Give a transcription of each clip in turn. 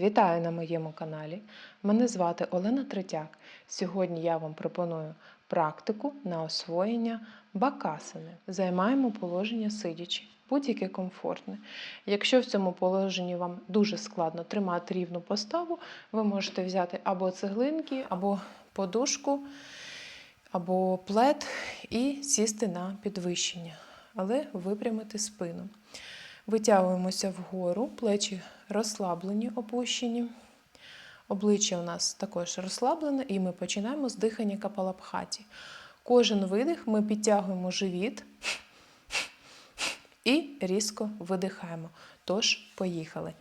Вітаю на моєму каналі. Мене звати Олена Третяк. Сьогодні я вам пропоную практику на освоєння бакасини. Займаємо положення сидячи, будь-яке комфортне. Якщо в цьому положенні вам дуже складно тримати рівну поставу, ви можете взяти або цеглинки, або подушку, або плед і сісти на підвищення, але випрямити спину. Витягуємося вгору, плечі розслаблені, опущені. Обличчя у нас також розслаблене, і ми починаємо з дихання капалабхаті. Кожен видих ми підтягуємо живіт і різко видихаємо. Тож, поїхали.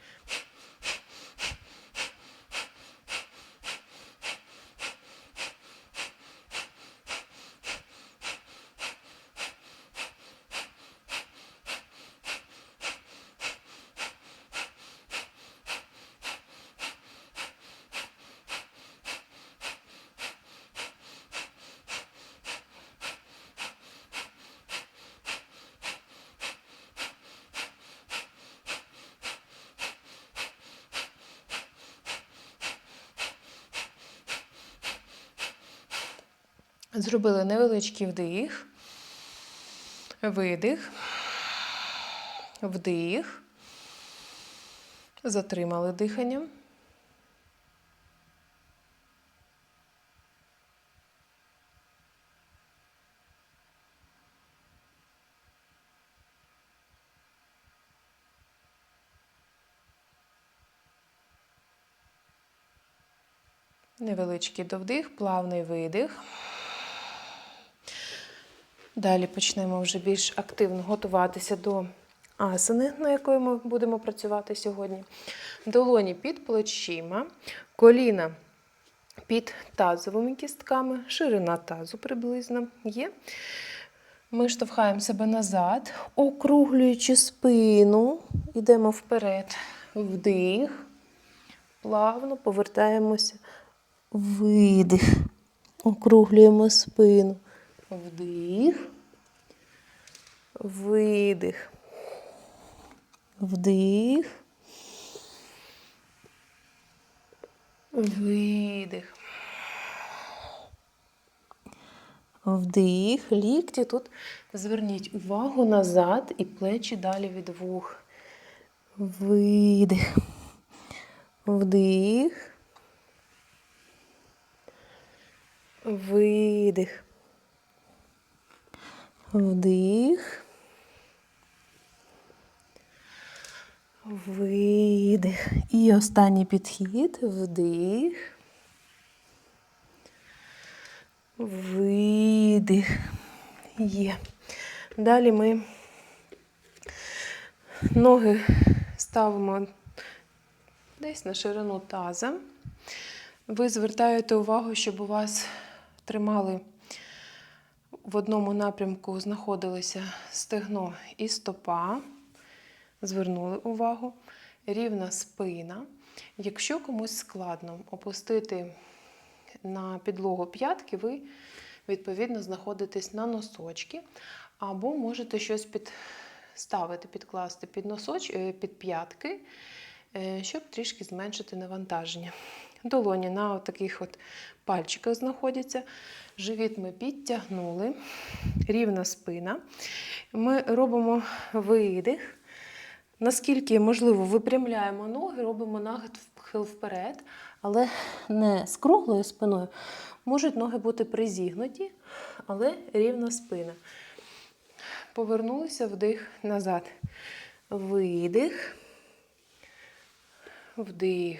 Зробили невеличкий вдих, видих, вдих, затримали дихання. Невеличкий довдих, плавний видих. Далі почнемо вже більш активно готуватися до асани, на якої ми будемо працювати сьогодні. Долоні під плечима, коліна під тазовими кістками, ширина тазу приблизно є. Ми штовхаємо себе назад, округлюючи спину, йдемо вперед, вдих, плавно повертаємося, видих, округлюємо спину. Вдих, видих, вдих, видих. Вдих, лікті. Тут зверніть увагу назад і плечі далі від вух. Видих. Вдих. Видих. Вдих. Видих. І останній підхід. Вдих. Видих. Є. Далі ми ноги ставимо десь на ширину таза. Ви звертаєте увагу, щоб у вас тримали в одному напрямку знаходилися стегно і стопа. Звернули увагу. Рівна спина. Якщо комусь складно опустити на підлогу п'ятки, ви, відповідно, знаходитесь на носочки, або можете щось підставити, підкласти під носоч, е, під п'ятки, е, щоб трішки зменшити навантаження. Долоні на таких от пальчиках знаходяться. Живіт ми підтягнули, рівна спина. Ми робимо видих. Наскільки можливо, випрямляємо ноги, робимо нахил вперед, але не з круглою спиною. Можуть ноги бути призігнуті, але рівна спина. Повернулися вдих назад. Видих, вдих,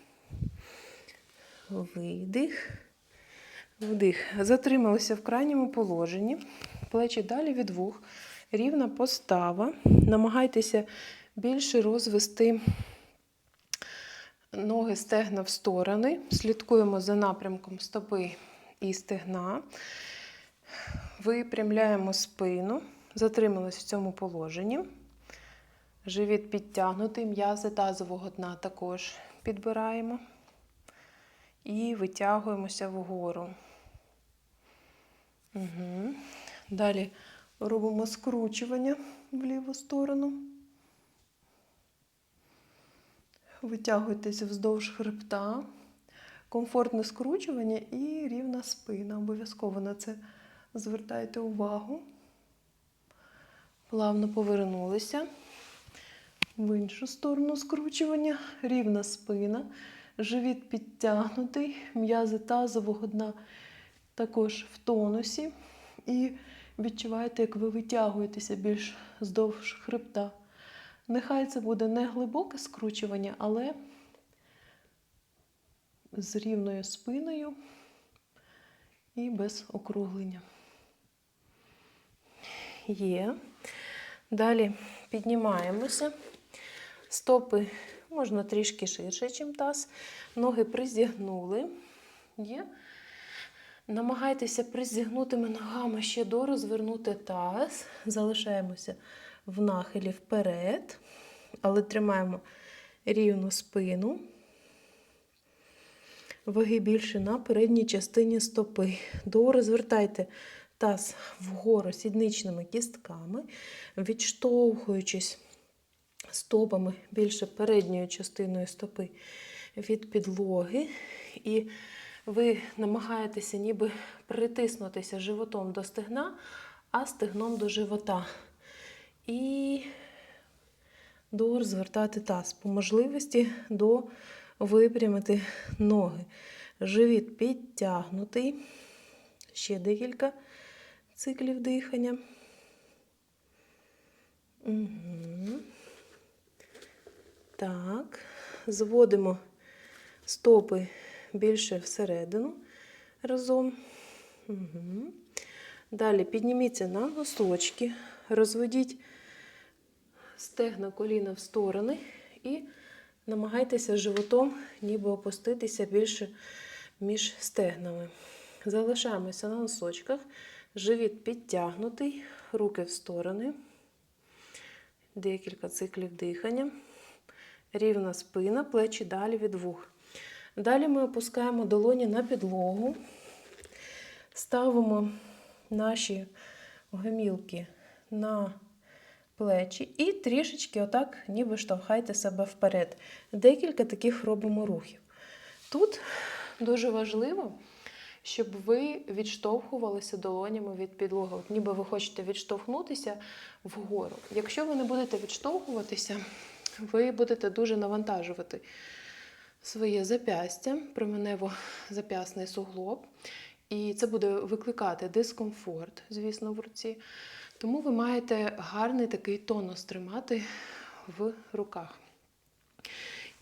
видих, вдих. Затрималися в крайньому положенні. Плечі далі від вух рівна постава. Намагайтеся більше розвести Ноги стегна в сторони. Слідкуємо за напрямком стопи і стегна. Випрямляємо спину. Затримались в цьому положенні. Живіт підтягнутий, м'язи тазового дна також підбираємо. І витягуємося вгору. Угу. Далі робимо скручування в ліву сторону. Витягуйтеся вздовж хребта. Комфортне скручування і рівна спина. Обов'язково на це звертайте увагу. Плавно повернулися. В іншу сторону скручування, рівна спина, живіт підтягнутий, м'язи тазового дна також в тонусі. І відчуваєте, як ви витягуєтеся більш здовж хребта. Нехай це буде не глибоке скручування, але з рівною спиною і без округлення. Є. Далі піднімаємося. Стопи можна трішки ширше, ніж таз. Ноги призігнули. Є. Намагайтеся призігнутими ногами ще до розвернути таз. Залишаємося в нахилі вперед, але тримаємо рівну спину. Ваги більше на передній частині стопи. До розвертайте таз вгору сідничними кістками, відштовхуючись стопами більше передньою частиною стопи від підлоги. І ви намагаєтеся ніби притиснутися животом до стегна, а стегном до живота. І до розвертати таз. По можливості до випрямити ноги. Живіт підтягнутий. Ще декілька циклів дихання. Угу. Так, зводимо стопи більше всередину разом. Угу. Далі підніміться на носочки, розведіть стегна коліна в сторони і намагайтеся животом ніби опуститися більше між стегнами. Залишаємося на носочках, живіт підтягнутий, руки в сторони, декілька циклів дихання, рівна спина, плечі далі від вух. Далі ми опускаємо долоні на підлогу, ставимо наші гомілки на плечі і трішечки отак, ніби штовхайте себе вперед. Декілька таких робимо рухів. Тут дуже важливо, щоб ви відштовхувалися долонями від підлоги. От ніби ви хочете відштовхнутися вгору. Якщо ви не будете відштовхуватися, ви будете дуже навантажувати своє запястя, променево-зап'ясний суглоб. І це буде викликати дискомфорт, звісно, в руці. Тому ви маєте гарний такий тонус тримати в руках.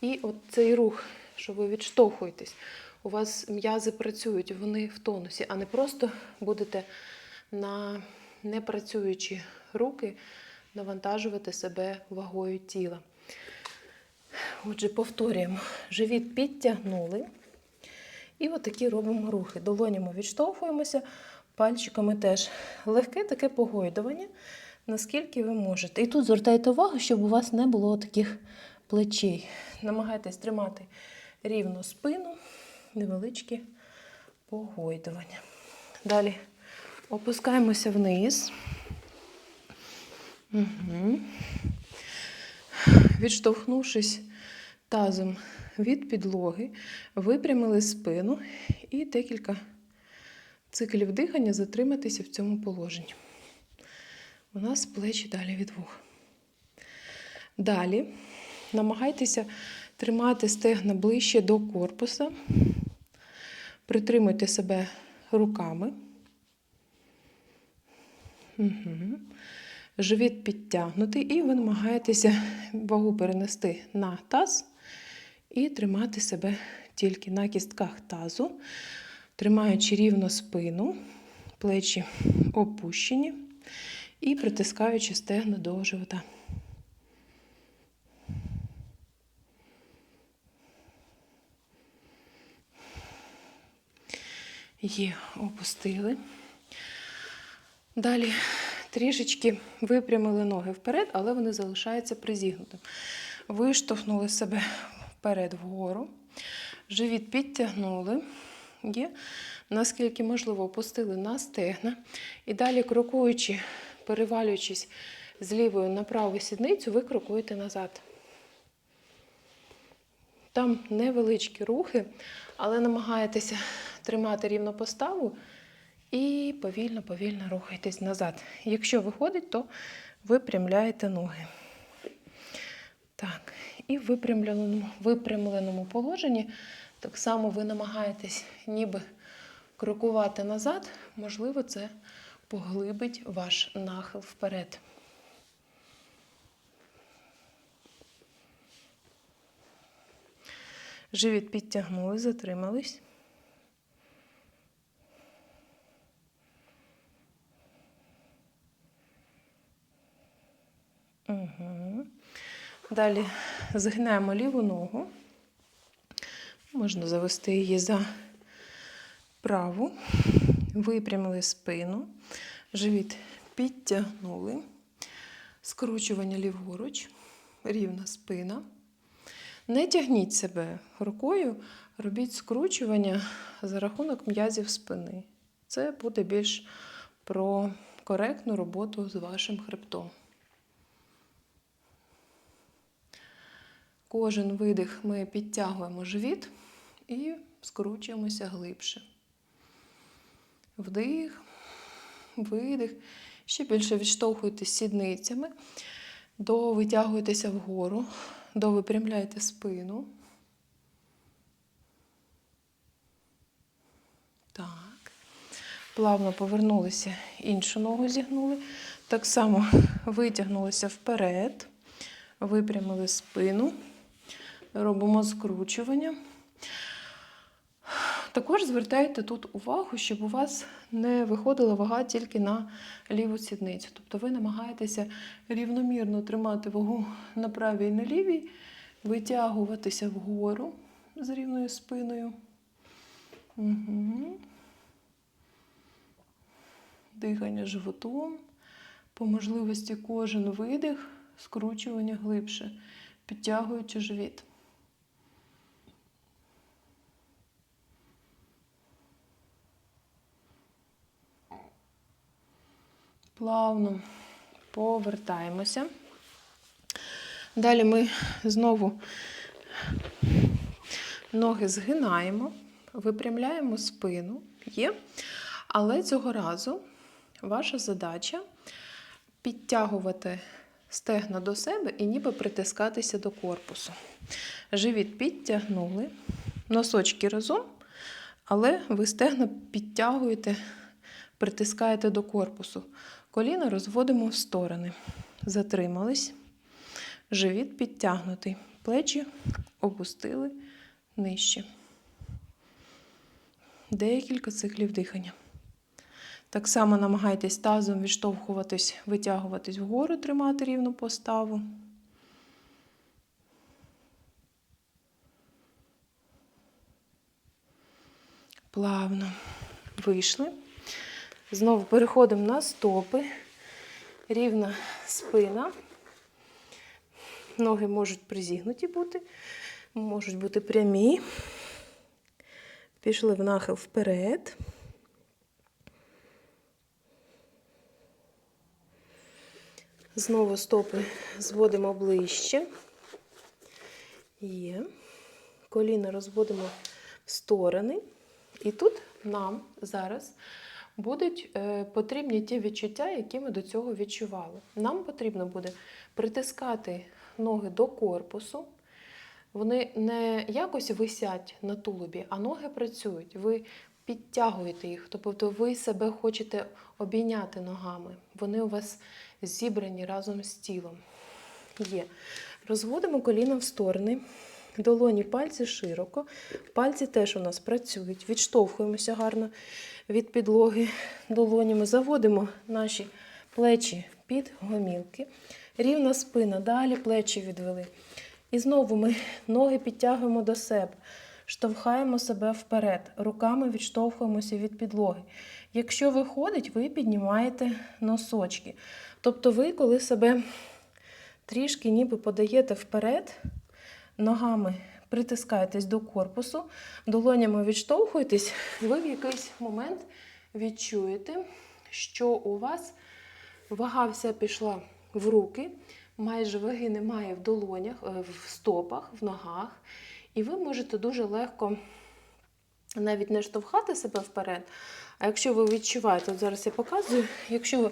І от цей рух, що ви відштовхуєтесь, у вас м'язи працюють, вони в тонусі, а не просто будете на непрацюючі руки навантажувати себе вагою тіла. Отже, повторюємо. Живіт підтягнули. І отакі робимо рухи. Долонями відштовхуємося, пальчиками теж легке таке погойдування, наскільки ви можете. І тут звертайте увагу, щоб у вас не було таких плечей. Намагайтесь тримати рівну спину, невеличкі погойдування. Далі опускаємося вниз. Угу. Відштовхнувшись тазом від підлоги, випрямили спину і декілька циклів дихання затриматися в цьому положенні. У нас плечі далі від вух. Далі намагайтеся тримати стегна ближче до корпуса, притримуйте себе руками. Угу живіт підтягнутий, і ви намагаєтеся вагу перенести на таз і тримати себе тільки на кістках тазу, тримаючи рівно спину, плечі опущені і притискаючи стегна до живота. Є опустили. Далі трішечки випрямили ноги вперед, але вони залишаються призігнутими. Виштовхнули себе вперед вгору. Живіт підтягнули. Є. Наскільки можливо, опустили на стегна. І далі, крокуючи, перевалюючись з лівою на праву сідницю, ви крокуєте назад. Там невеличкі рухи, але намагаєтеся тримати рівно поставу і повільно-повільно рухайтесь назад. Якщо виходить, то випрямляєте ноги. Так, і в випрямленому, випрямленому положенні так само ви намагаєтесь ніби крокувати назад. Можливо, це поглибить ваш нахил вперед. Живіт підтягнули, затримались. Угу. Далі згинаємо ліву ногу. Можна завести її за праву, випрямили спину, живіт підтягнули, скручування ліворуч, рівна спина. Не тягніть себе рукою, робіть скручування за рахунок м'язів спини. Це буде більш про коректну роботу з вашим хребтом. Кожен видих ми підтягуємо живіт і скручуємося глибше. Вдих, видих. Ще більше відштовхуйтесь сідницями, до витягуєтеся вгору, до випрямляєте спину. Так. Плавно повернулися, іншу ногу зігнули. Так само витягнулися вперед, випрямили спину. Робимо скручування. Також звертайте тут увагу, щоб у вас не виходила вага тільки на ліву сідницю. Тобто ви намагаєтеся рівномірно тримати вагу на правій і на лівій, витягуватися вгору з рівною спиною. Угу. Дихання животом. По можливості кожен видих, скручування глибше, підтягуючи живіт. Плавно повертаємося. Далі ми знову ноги згинаємо, випрямляємо спину. Є. Але цього разу ваша задача підтягувати стегна до себе і ніби притискатися до корпусу. Живіт підтягнули, носочки разом, але ви стегна підтягуєте, притискаєте до корпусу. Коліна розводимо в сторони. Затримались. Живіт підтягнутий. Плечі опустили нижче. Декілька циклів дихання. Так само намагайтесь тазом відштовхуватись, витягуватись вгору, тримати рівну поставу. Плавно вийшли. Знову переходимо на стопи. Рівна спина. Ноги можуть призігнуті бути, можуть бути прямі. Пішли в нахил вперед. Знову стопи зводимо ближче. Є. Коліна розводимо в сторони. І тут нам зараз будуть е, потрібні ті відчуття, які ми до цього відчували. Нам потрібно буде притискати ноги до корпусу. Вони не якось висять на тулубі, а ноги працюють. Ви підтягуєте їх, тобто ви себе хочете обійняти ногами. Вони у вас зібрані разом з тілом. Є. Розводимо коліна в сторони. Долоні пальці широко. Пальці теж у нас працюють. Відштовхуємося гарно від підлоги долонями. Заводимо наші плечі під гомілки. Рівна спина. Далі плечі відвели. І знову ми ноги підтягуємо до себе. штовхаємо себе вперед, руками відштовхуємося від підлоги. Якщо виходить, ви піднімаєте носочки. Тобто ви, коли себе трішки ніби подаєте вперед, ногами притискаєтесь до корпусу, долонями відштовхуєтесь, ви в якийсь момент відчуєте, що у вас вага вся пішла в руки, майже ваги немає в долонях, е, в стопах, в ногах. І ви можете дуже легко навіть не штовхати себе вперед. А якщо ви відчуваєте, от зараз я показую, якщо ви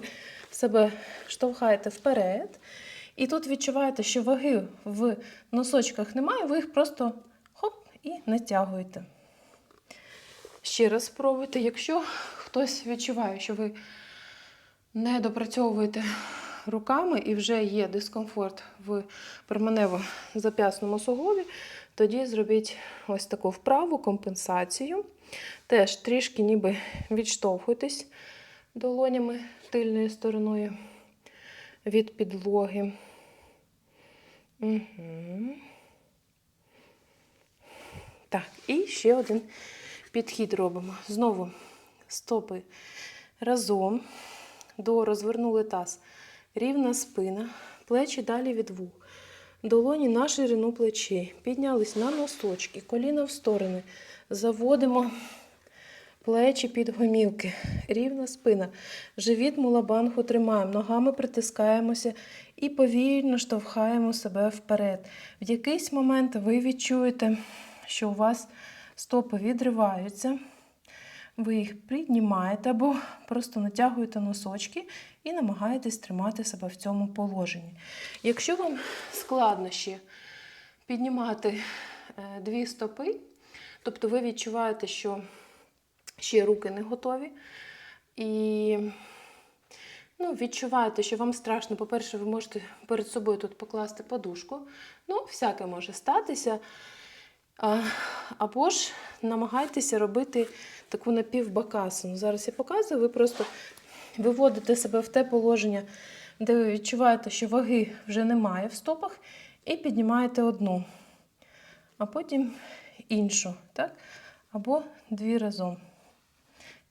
себе штовхаєте вперед, і тут відчуваєте, що ваги в носочках немає, ви їх просто хоп і натягуєте. Ще раз спробуйте. Якщо хтось відчуває, що ви не допрацьовуєте руками і вже є дискомфорт в променево-зап'ясному суглобі, тоді зробіть ось таку вправу, компенсацію. Теж трішки ніби відштовхуйтесь долонями тильною стороною від підлоги. Угу. Так, і ще один підхід робимо. Знову стопи разом, до розвернули таз, рівна спина, плечі далі від вух. Долоні на ширину плечей. Піднялись на носочки, коліна в сторони. Заводимо плечі під гомілки. Рівна спина. Живіт мулабанху тримаємо. Ногами притискаємося і повільно штовхаємо себе вперед. В якийсь момент ви відчуєте, що у вас стопи відриваються. Ви їх піднімаєте або просто натягуєте носочки і намагаєтесь тримати себе в цьому положенні. Якщо вам складно ще піднімати е, дві стопи, тобто ви відчуваєте, що ще руки не готові, і ну, відчуваєте, що вам страшно, по-перше, ви можете перед собою тут покласти подушку. Ну, всяке може статися. А, Або ж намагайтеся робити таку напівбакасину. Зараз я показую, ви просто виводите себе в те положення, де ви відчуваєте, що ваги вже немає в стопах, і піднімаєте одну, а потім іншу. так? Або дві разом.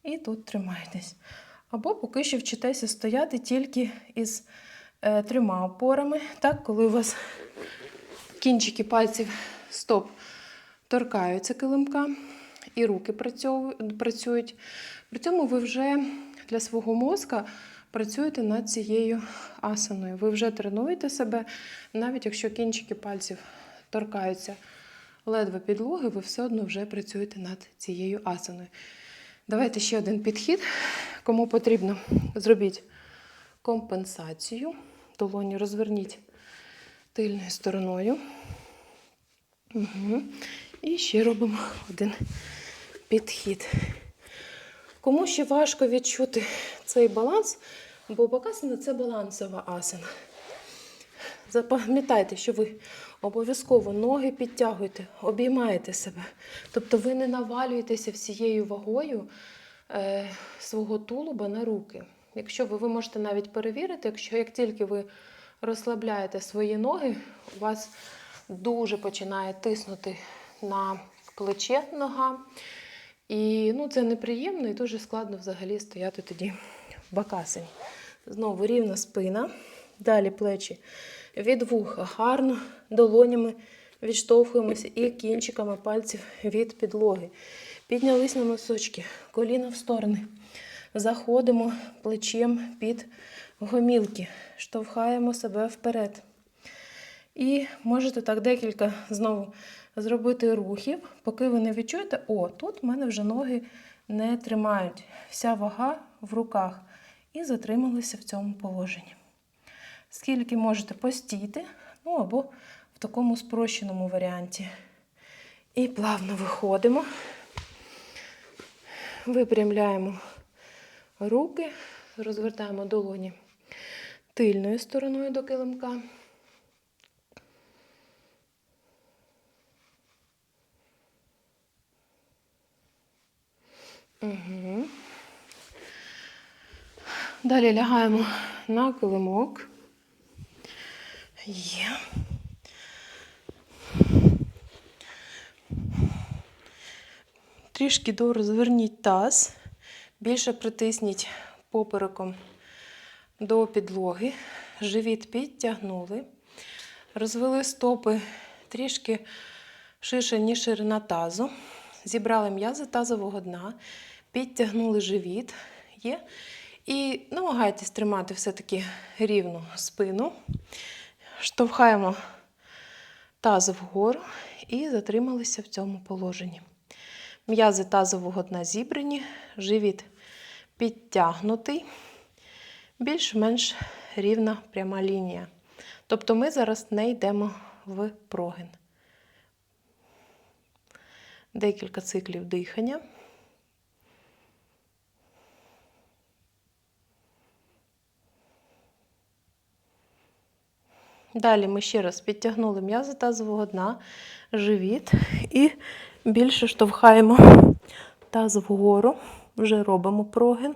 І тут тримаєтесь. Або поки що вчитеся стояти тільки із е, трьома опорами, так, коли у вас кінчики пальців стоп торкаються килимка, і руки працюють. При цьому ви вже для свого мозка працюєте над цією асаною. Ви вже тренуєте себе, навіть якщо кінчики пальців торкаються ледве підлоги, ви все одно вже працюєте над цією асаною. Давайте ще один підхід. Кому потрібно, зробіть компенсацію. Долоні розверніть тильною стороною. Угу. І ще робимо один підхід. Кому ще важко відчути цей баланс, бо бакасана це балансова асана. Запам'ятайте, що ви обов'язково ноги підтягуєте, обіймаєте себе. Тобто ви не навалюєтеся всією вагою е, свого тулуба на руки. Якщо ви, ви можете навіть перевірити, якщо як тільки ви розслабляєте свої ноги, у вас дуже починає тиснути на плече нога. І ну, це неприємно і дуже складно взагалі стояти тоді в бакасині. Знову рівна спина, далі плечі від вуха, гарно долонями відштовхуємося і кінчиками пальців від підлоги. Піднялись на носочки, коліна в сторони. Заходимо плечем під гомілки, штовхаємо себе вперед. І можете так декілька знову зробити рухів, поки ви не відчуєте, о, тут в мене вже ноги не тримають. Вся вага в руках. І затрималися в цьому положенні. Скільки можете постійти, ну або в такому спрощеному варіанті. І плавно виходимо, випрямляємо руки, розвертаємо долоні тильною стороною до килимка. Угу. Далі лягаємо на килимок. Є. Трішки дорозверніть таз, більше притисніть попереком до підлоги, живіт підтягнули, розвели стопи трішки ширше, ніж ширина тазу, зібрали м'язи тазового дна, підтягнули живіт. Є. І намагайтесь тримати все-таки рівну спину. Штовхаємо таз вгору і затрималися в цьому положенні. М'язи тазового дна зібрані, живіт підтягнутий, більш-менш рівна пряма лінія. Тобто ми зараз не йдемо в прогин. Декілька циклів дихання. Далі ми ще раз підтягнули м'язи тазового дна, живіт і більше штовхаємо таз вгору, вже робимо прогин.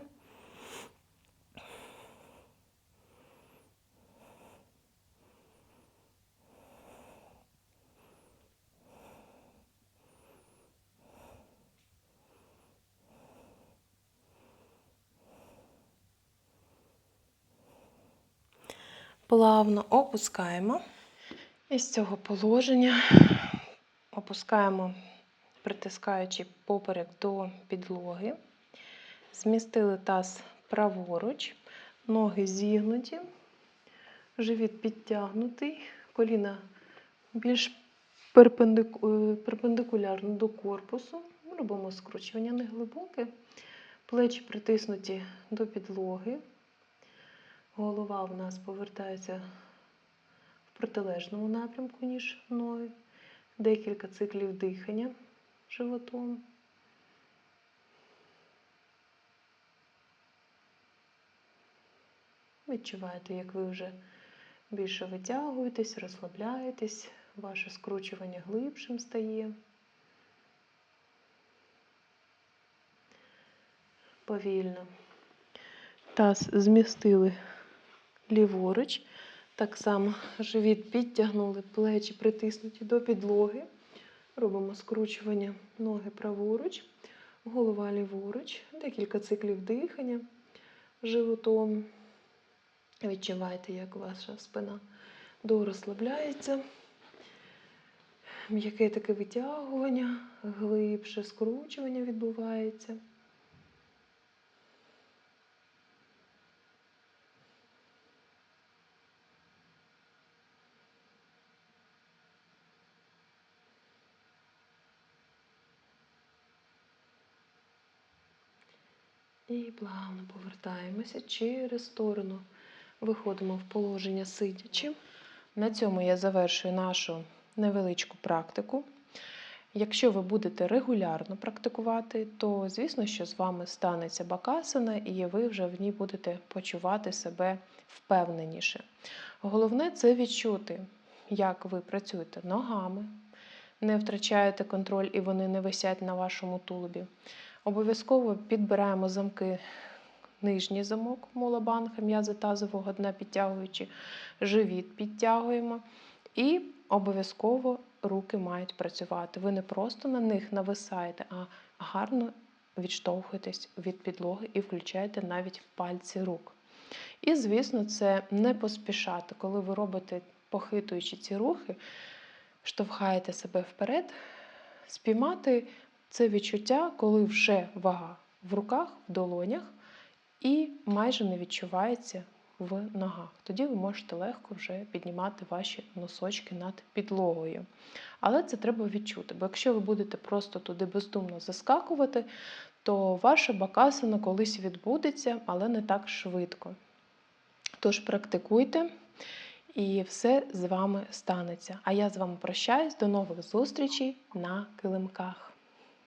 Плавно опускаємо. І з цього положення опускаємо, притискаючи поперек до підлоги. Змістили таз праворуч, ноги зігнуті, живіт підтягнутий, коліна більш е, перпендикулярно до корпусу. Робимо скручування неглибоке, плечі притиснуті до підлоги. Голова в нас повертається в протилежному напрямку, ніж ноги. Декілька циклів дихання животом. Відчуваєте, як ви вже більше витягуєтесь, розслабляєтесь, ваше скручування глибшим стає. Повільно. Таз змістили ліворуч. Так само живіт підтягнули, плечі притиснуті до підлоги. Робимо скручування ноги праворуч, голова ліворуч, декілька циклів дихання животом. Відчувайте, як ваша спина дорозслабляється. М'яке таке витягування, глибше скручування відбувається. І плавно повертаємося через сторону. Виходимо в положення сидячи. На цьому я завершую нашу невеличку практику. Якщо ви будете регулярно практикувати, то звісно, що з вами станеться бакасана, і ви вже в ній будете почувати себе впевненіше. Головне це відчути, як ви працюєте ногами, не втрачаєте контроль і вони не висять на вашому тулубі. Обов'язково підбираємо замки, нижній замок молобанга, м'язи тазового дна підтягуючи, живіт підтягуємо. І обов'язково руки мають працювати. Ви не просто на них нависаєте, а гарно відштовхуєтесь від підлоги і включаєте навіть пальці рук. І, звісно, це не поспішати, коли ви робите, похитуючи ці рухи, штовхаєте себе вперед, спіймати це відчуття, коли вже вага в руках, в долонях і майже не відчувається в ногах. Тоді ви можете легко вже піднімати ваші носочки над підлогою. Але це треба відчути, бо якщо ви будете просто туди бездумно заскакувати, то ваша бакасана колись відбудеться, але не так швидко. Тож практикуйте. І все з вами станеться. А я з вами прощаюсь. До нових зустрічей на килимках.